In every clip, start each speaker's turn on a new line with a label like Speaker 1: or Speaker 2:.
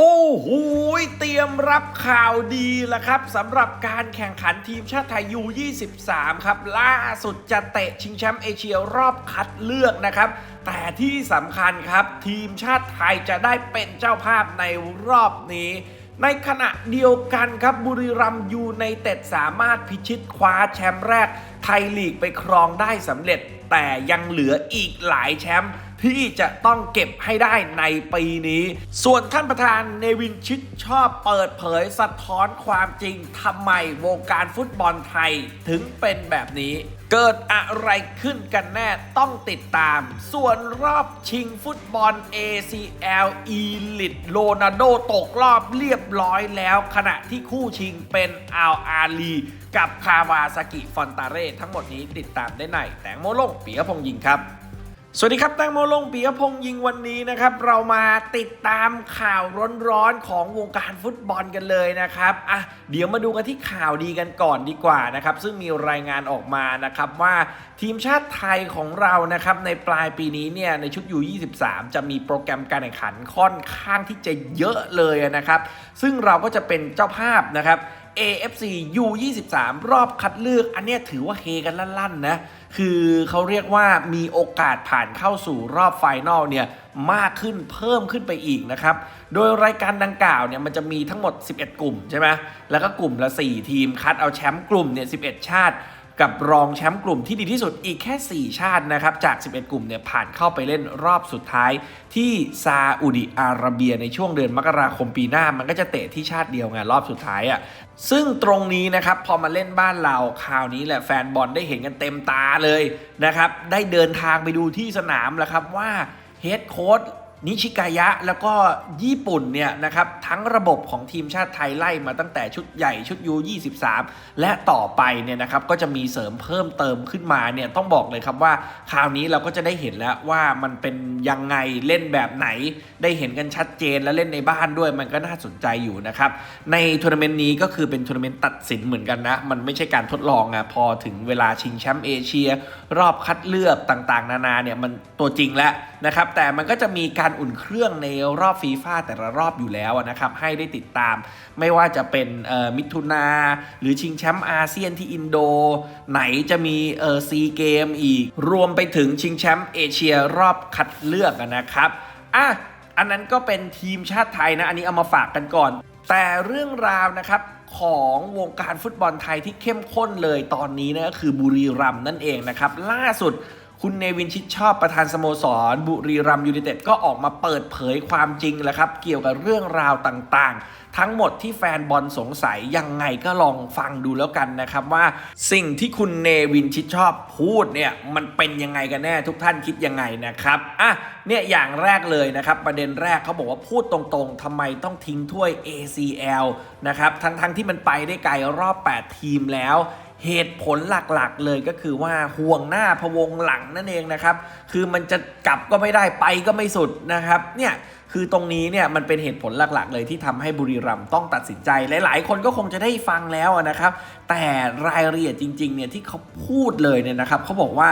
Speaker 1: โอ้โหเตรียมรับข่าวดีแล้วครับสำหรับการแข่งขันทีมชาติไทยยู23 ครับ ล่าสุดจะเตะชิงแชมป์เอเชียรอบคัดเลือกนะครับ แต่ที่สำคัญครับ ทีมชาติไทยจะได้เป็นเจ้าภาพในรอบนี้ ในขณะเดียวกันครับบุรีรัมย์ยูไนเต็ดสามารถพิชิตคว้าแชมป์แรก ไทยลีกไปครองได้สำเร็จ แต่ยังเหลืออีกหลายแชมป์ ที่จะต้องเก็บให้ได้ในปีนี้ ส่วนท่านประธานเนวินชิดชอบเปิดเผยสะท้อนความจริงทำไมวงการฟุตบอลไทยถึงเป็นแบบนี้ เกิดอะไรขึ้นกันแน่ต้องติดตาม ส่วนรอบชิงฟุตบอล ACL Elite โรนัลโดตกรอบเรียบร้อยแล้ว ขณะที่คู่ชิงเป็นอัลอาลีกับคาวาซากิฟอนตาเร่ทั้งหมดนี้ติดตามได้ในแตงโมลงปียพงษ์ยิงครับ สวัสดีครับแตงโมลงปียพงษ์ยิงวันนี้นะครับ เรามาติดตามข่าวร้อนๆของวงการฟุตบอลกันเลยนะครับอะเดี๋ยวมาดูกันที่ข่าวดีกันก่อนดีกว่านะครับ ซึ่งมีรายงานออกมานะครับว่าทีมชาติไทยของเรานะครับในปลายปีนี้เนี่ยในชุดยู23จะมีโปรแกรมการแข่งขันค่อนข้างที่จะเยอะเลยนะครับ ซึ่งเราก็จะเป็นเจ้าภาพนะครับ AFC U23 รอบคัดเลือก อันเนี้ยถือว่าเฮกันลั่นๆนะ คือเขาเรียกว่ามีโอกาสผ่านเข้าสู่รอบไฟนอลเนี่ยมากขึ้นเพิ่มขึ้นไปอีกนะครับ โดยรายการดังกล่าวเนี่ยมันจะมีทั้งหมด 11 กลุ่มใช่ไหมแล้วก็กลุ่มละ 4 ทีมคัดเอาแชมป์กลุ่มเนี่ย11 ชาติ กับรองแชมป์กลุ่มที่ดีที่สุดอีกแค่ 4 ชาตินะครับ จาก 11 กลุ่มเนี่ยผ่านเข้าไปเล่นรอบสุดท้ายที่ซาอุดิอาระเบียในช่วงเดือนมกราคมปีหน้า มันก็จะเตะที่ชาติเดียวไงรอบสุดท้ายอะ่ะซึ่งตรงนี้นะครับพอมาเล่นบ้านเราคราวนี้แหละแฟนบอลได้เห็นกันเต็มตาเลยนะครับ ได้เดินทางไปดูที่สนามแล้วครับว่าเฮดโค้ช นิชิกายะแล้วก็ญี่ปุ่นเนี่ยนะครับทั้งระบบของทีมชาติไทยไล่มาตั้งแต่ชุดใหญ่ชุดยู23และต่อไปเนี่ยนะครับก็จะมีเสริมเพิ่มเติมขึ้นมาเนี่ยต้องบอกเลยครับว่าคราวนี้เราก็จะได้เห็นแล้วว่ามันเป็นยังไงเล่นแบบไหน ได้เห็นกันชัดเจนและเล่นในบ้านด้วยมันก็น่าสนใจอยู่นะครับในทัวร์นาเมนต์นี้ก็คือเป็นทัวร์นาเมนต์ตัดสินเหมือนกันนะมันไม่ใช่การทดลองอะพอถึงเวลาชิงแชมป์เอเชีย รอบคัดเลือกต่างๆ นานาเนี่ยมันตัวจริงแล้วนะครับแต่มันก็จะมีการอุ่นเครื่องในรอบฟีฟ่าแต่ละรอบอยู่แล้วนะครับ ให้ได้ติดตาม ไม่ว่าจะเป็นมิถุนาหรือชิงแชมป์อาเซียนที่อินโด ไหนจะมีเออซีเกมอีก รวมไปถึงชิงแชมป์เอเชียรอบคัดเลือกนะครับอะอันนั้นก็เป็นทีมชาติไทยนะ อันนี้เอามาฝากกันก่อน แต่เรื่องราวนะครับของวงการฟุตบอลไทยที่เข้มข้นเลยตอนนี้นะก็คือบุรีรัมย์นั่นเองนะครับ ล่าสุด คุณเนวินชิดชอบประธานสโมสร บุรีรัมยูไนเต็ดก็ออกมาเปิดเผยความจริงแล้วครับ เกี่ยวกับเรื่องราวต่างๆ ทั้งหมดที่แฟนบอลสงสัยยังไงก็ลองฟังดูแล้วกันนะครับว่า สิ่งที่คุณเนวินชิดชอบพูดเนี่ยมันเป็นยังไงกันแน่ทุกท่านคิดยังไงนะครับอะเนี่ยอย่างแรกเลยนะครับ ประเด็นแรกเขาบอกว่าพูดตรงๆทำไมต้องทิ้งถ้วย ACL นะครับทั้งๆที่มันไปได้ไกลรอบ 8 ทีมแล้ว เหตุผลหลักๆ เลยก็คือว่าห่วงหน้าพวงหลังนั่นเองนะครับ คือมันจะกลับก็ไม่ได้ไปก็ไม่สุดนะครับเนี่ยคือตรงนี้เนี่ยมันเป็นเหตุผลหลักๆ เลยที่ทำให้บุรีรัมต้องตัดสินใจ หลายๆ คนก็คงจะได้ฟังแล้วนะครับ แต่รายละเอียดจริงๆเนี่ยที่เขาพูดเลยเนี่ยนะครับเขาบอกว่า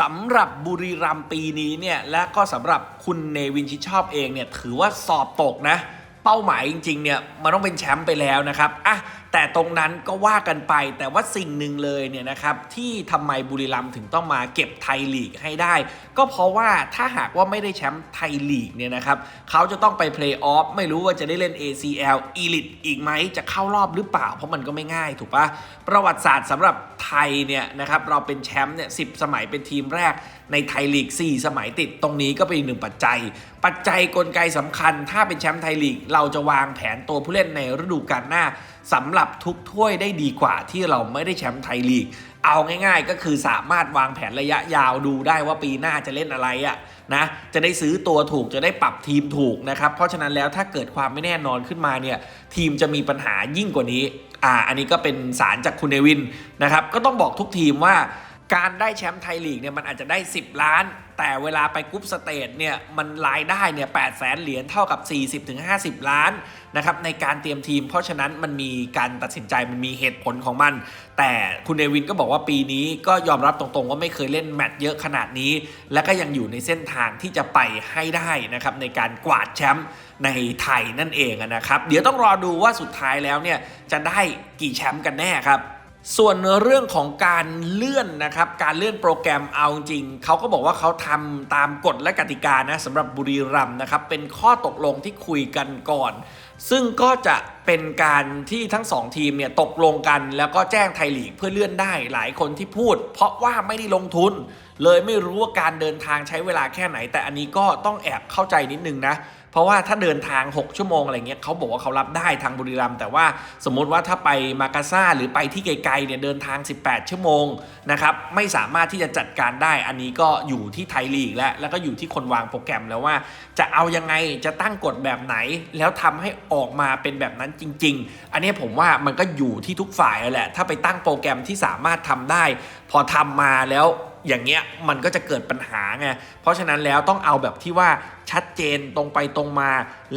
Speaker 1: สำหรับบุรีรัมปีนี้เนี่ยและก็สำหรับคุณเนวินชิดชอบเองเนี่ยถือว่าสอบตกนะ เป้าหมายจริงๆเนี่ยมันต้องเป็นแชมป์ไปแล้วนะครับอะแต่ตรงนั้นก็ว่ากันไปแต่ว่าสิ่งหนึ่งเลยเนี่ยนะครับที่ทำไมบุรีรัมย์ถึงต้องมาเก็บไทยลีกให้ได้ ก็เพราะว่าถ้าหากว่าไม่ได้แชมป์ไทยลีกเนี่ยนะครับเขาจะต้องไปเพลย์ออฟไม่รู้ว่าจะได้เล่น ACL Elite อีกไหมจะเข้ารอบหรือเปล่า เพราะมันก็ไม่ง่ายถูกปะประวัติศาสตร์สำหรับไทยเนี่ยนะครับเราเป็นแชมป์เนี่ยสิสมัยเป็นทีมแรกในไทยลีก 4 สมัยติดตรงนี้ก็เป็นอีกหนึ่งปัจจัยปัจจัยกลไกสำคัญ ถ้าเป็นแชมป์ไทยลีก เราจะวางแผนตัวผู้เล่นในฤดูกาลหน้าสำหรับทุกถ้วยได้ดีกว่าที่เราไม่ได้แชมป์ไทยลีก เอาง่ายๆ ก็คือสามารถวางแผนระยะยาวดูได้ว่าปีหน้าจะเล่นอะไรอะนะจะได้ซื้อตัวถูกจะได้ปรับทีมถูกนะครับเพราะฉะนั้นแล้วถ้าเกิดความไม่แน่นอนขึ้นมาเนี่ยทีมจะมีปัญหายิ่งกว่านี้อ่าอันนี้ก็เป็นสารจากคุณเนวินนะครับก็ต้องบอกทุกทีมว่า การได้แชมป์ไทยลีกเนี่ยมันอาจจะได้ 10 ล้าน แต่เวลาไปกรุ๊ปสเตจเนี่ยมันรายได้เนี่ย8แสนเหรียญเท่ากับ 40-50 ล้านนะครับในการเตรียมทีม เพราะฉะนั้นมันมีการตัดสินใจมันมีเหตุผลของมัน แต่คุณเนวินก็บอกว่าปีนี้ก็ยอมรับตรงๆ ว่าไม่เคยเล่นแมตช์เยอะขนาดนี้ และก็ยังอยู่ในเส้นทางที่จะไปให้ได้นะครับในการกวาดแชมป์ในไทยนั่นเองนะครับ เดี๋ยวต้องรอดูว่าสุดท้ายแล้วเนี่ยจะได้กี่แชมป์กันแน่ครับ ส่วนเรื่องของการเลื่อนนะครับ การเลื่อนโปรแกรมเอาจริง เขาก็บอกว่าเขาทำตามกฎและกติกานะสำหรับบุรีรัมนะครับ เป็นข้อตกลงที่คุยกันก่อน ซึ่งก็จะเป็นการที่ทั้งสองทีมเนี่ยตกลงกันแล้วก็แจ้งไทยลีกเพื่อเลื่อนได้หลายคนที่พูด เพราะว่าไม่ได้ลงทุน เลยไม่รู้ว่าการเดินทางใช้เวลาแค่ไหน แต่อันนี้ก็ต้องแอบเข้าใจนิดนึงนะ เพราะว่าถ้าเดินทาง 6 ชั่วโมงอะไรเงี้ยเขาบอกว่าเขารับได้ทางบุรีรัมย์แต่ว่าสมมติว่าถ้าไปมากาซาหรือไปที่ไกลๆเนี่ยเดินทาง 18 ชั่วโมงนะครับไม่สามารถที่จะจัดการได้ อันนี้ก็อยู่ที่ไทยลีกแล้วแล้วก็อยู่ที่คนวางโปรแกรมแล้วว่า จะเอายังไงจะตั้งกฎแบบไหน แล้วทำให้ออกมาเป็นแบบนั้นจริง ๆ อันนี้ผมว่ามันก็อยู่ที่ทุกฝ่ายแล้วแหละ ถ้าไปตั้งโปรแกรมที่สามารถทำได้ พอทำมาแล้วอย่างเงี้ยมันก็จะเกิดปัญหาไง เพราะฉะนั้นแล้วต้องเอาแบบที่ว่า ชัดเจนตรงไปตรงมา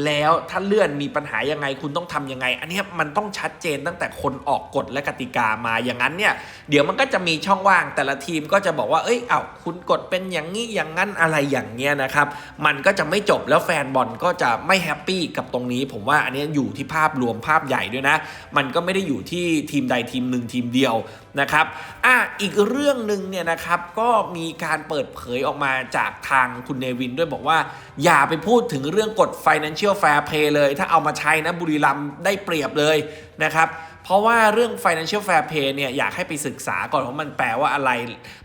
Speaker 1: แล้วถ้าเลื่อนมีปัญหายังไงคุณต้องทำยังไง อันนี้มันต้องชัดเจนตั้งแต่คนออกกฎและกติกามาอย่างนั้นเนี่ยเดี๋ยวมันก็จะมีช่องว่างแต่ละทีมก็จะบอกว่าเอ้ยเอ้าคุณกดเป็นอย่างนี้อย่างนั้นอะไรอย่างเงี้ยนะครับมันก็จะไม่จบแล้วแฟนบอลก็จะไม่แฮปปี้กับตรงนี้ ผมว่าอันนี้อยู่ที่ภาพรวมภาพใหญ่ด้วยนะ มันก็ไม่ได้อยู่ที่ทีมใดทีมหนึ่งทีมเดียวนะครับอะอีกเรื่องหนึ่งเนี่ยนะครับก็มีการเปิดเผยออกมาจากทางคุณเนวินด้วยบอกว่าอย่าไปพูดถึงเรื่องกฎ financial fair play เลย ถ้าเอามาใช้นะบุรีรัมย์ได้เปรียบเลยนะครับเพราะว่าเรื่อง financial fair play เนี่ยอยากให้ไปศึกษาก่อนว่ามันแปลว่าอะไร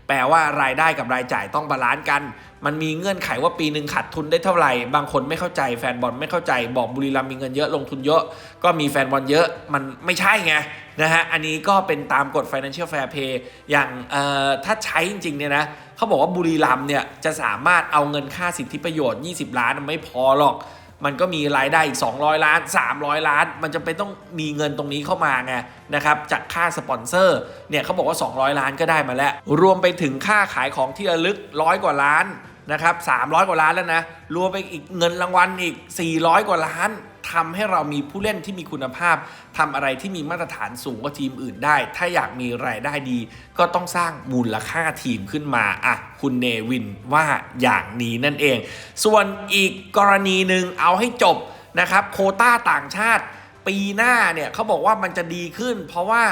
Speaker 1: แปลว่ารายได้กับรายจ่ายต้องบาลานซ์กัน มันมีเงื่อนไขว่าปีหนึ่งขาดทุนได้เท่าไหร่ บางคนไม่เข้าใจแฟนบอลไม่เข้าใจ บอกบุรีรัมย์มีเงินเยอะลงทุนเยอะ ก็มีแฟนบอลเยอะมันไม่ใช่ไงนะฮะอันนี้ก็เป็นตามกฎ financial fair play อย่างเอ่อถ้าใช้จริงๆเนี่ยนะ เขาบอกว่าบุรีรัมเนี่ยจะสามารถเอาเงินค่าสิทธิประโยชน์ 20 ล้านไม่พอหรอก มันก็มีรายได้อีก 200 ล้าน 300 ล้าน มันจะเป็นต้องมีเงินตรงนี้เข้ามาไงนะครับจากค่าสปอนเซอร์เนี่ยเขาบอกว่า 200 ล้านก็ได้มาแล้ว รวมไปถึงค่าขายของที่ระลึกร้อยกว่าล้าน นะครับ300 กว่าล้านแล้วนะ รวมไปอีกเงินรางวัลอีก 400 กว่าล้านทำให้เรามีผู้เล่นที่มีคุณภาพทำอะไรที่มีมาตรฐานสูงกว่าทีมอื่นได้ ถ้าอยากมีรายได้ดี ก็ต้องสร้างมูลค่าทีมขึ้นมาอะคุณเนวินว่าอย่างนี้นั่นเอง ส่วนอีกกรณีหนึ่งเอาให้จบนะครับ โคต้าต่างชาติ ปีหน้าเนี่ยเขาบอกว่ามันจะดีขึ้น เพราะว่า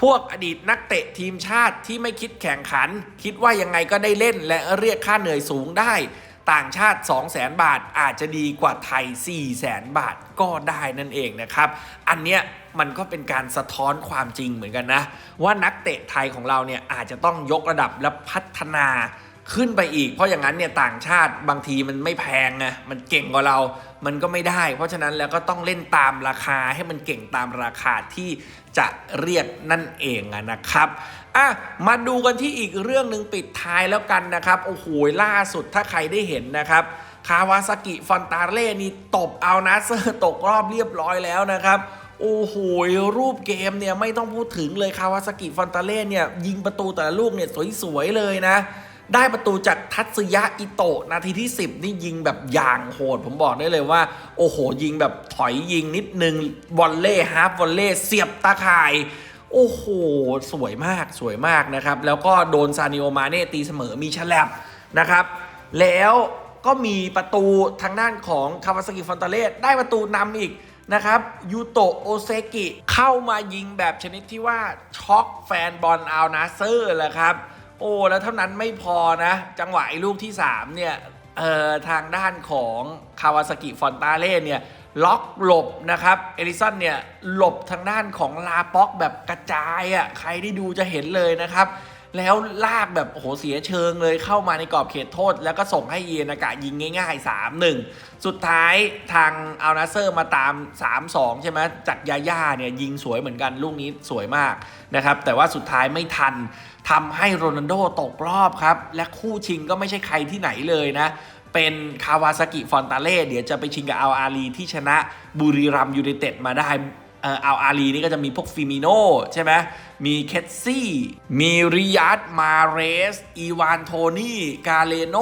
Speaker 1: พวกอดีตนักเตะทีมชาติที่ไม่คิดแข่งขัน คิดว่ายังไงก็ได้เล่นและเรียกค่าเหนื่อยสูงได้ ต่างชาติ 2 0 0แสนบาทอาจจะดีกว่าไทย 4 0 0แสนบาทก็ได้นั่นเองนะครับ อันเนี้ยมันก็เป็นการสะท้อนความจริงเหมือนกันนะ ว่านักเตะไทยของเราเนี่ยอาจจะต้องยกระดับและพัฒนา ขึ้นไปอีก เพราะอย่างนั้นเนี่ยต่างชาติบางทีมันไม่แพงไงมันเก่งกว่าเรา มันก็ไม่ได้ เพราะฉะนั้นแล้วก็ต้องเล่นตามราคาให้มันเก่งตามราคาที่จะเรียกนั่นเองนะครับอะมาดูกันที่อีกเรื่องหนึ่งปิดท้ายแล้วกันนะครับโอ้โหล่าสุดถ้าใครได้เห็นนะครับคาวาซากิฟอนตาเล่นี่ตบเอานะเซอร์ตกรอบเรียบร้อยแล้วนะครับโอ้โห รูปเกมเนี่ยไม่ต้องพูดถึงเลยคาวาซากิฟอนตาเล่เนี่ยยิงประตูแต่ละลูกเนี่ยสวยๆเลยนะ ได้ประตูจากทัตสึยะอิโตะนาทีที่ 10 นี่ยิงแบบอย่างโหด ผมบอกได้เลยว่า โอ้โห ยิงแบบถอยยิงนิดนึงวอลเล่ฮาร์ฟวอลเล่เสียบตาข่าย โอ้โห สวยมากสวยมากนะครับ แล้วก็โดนซานิโอมาเน่ตีเสมอมีฉลับนะครับ แล้วก็มีประตูทางด้านของคาวาซากิฟอนตาเล่ได้ประตูนำอีกนะครับยูโตโอเซกิเข้ามายิงแบบชนิดที่ว่าช็อกแฟนบอลอานาเซอร์แหละครับ โอ้แล้วเท่านั้นไม่พอนะ จังหวะไอ้ลูกที่ 3 เนี่ยเอ่อทางด้านของคาวาสกิฟอนตาเล่เนี่ยล็อกหลบนะครับ เอลิสันเนี่ยหลบทางด้านของลาป็อกแบบกระจายอะ่ะใครที่ดูจะเห็นเลยนะครับ แล้วลากแบบโอ้โหเสียเชิงเลยเข้ามาในกรอบเขตโทษ แล้วก็ส่งให้เยนากะยิงง่าย ๆ 3-1 สุดท้ายทางอัลนาเซอร์มาตาม 3-2 ใช่ไหมจากยาย่าเนี่ยยิงสวยเหมือนกันลูกนี้สวยมากนะครับแต่ว่าสุดท้ายไม่ทันทำให้โรนัลโดตกรอบครับ และคู่ชิงก็ไม่ใช่ใครที่ไหนเลยนะเป็นคาวาซากิฟอนตาเล่เดี๋ยวจะไปชิงกับอัลอาลีที่ชนะบุรีรัมยูไนเต็ดมาได้ เอ่ออัลอาลีนี่ก็จะมีพวกฟิมิโนใช่ไหมมีเคทซี่ มีริยัตมาเรส อีวานโทนี่ กาเลโน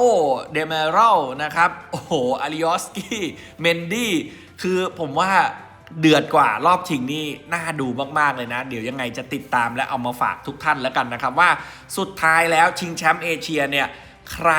Speaker 1: เดเมรัลนะครับ โอ้โหอาริออสกี้ เมนดี้ คือผมว่าเดือดกว่ารอบชิงนี่น่าดูมาก ๆ เลยนะ เดี๋ยวยังไงจะติดตามและเอามาฝากทุกท่านแล้วกันนะครับ ว่าสุดท้ายแล้วชิงแชมป์เอเชียเนี่ย ใคร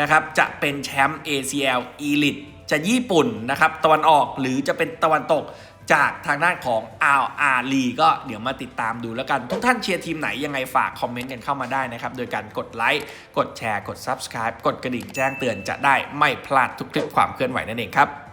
Speaker 1: นะครับจะเป็นแชมป์ ACL Elite จะญี่ปุ่นนะครับตะวันออกหรือจะเป็นตะวันตก จากทางด้านของอาอาลีก็เดี๋ยวมาติดตามดูแล้วกัน ทุกท่านเชียร์ทีมไหนยังไงฝากคอมเมนต์กันเข้ามาได้นะครับ โดยการกดไลค์ กดแชร์ กด Subscribe กดกระดิ่งแจ้งเตือนจะได้ไม่พลาดทุกคลิปความเคลื่อนไหวนั่นเองครับ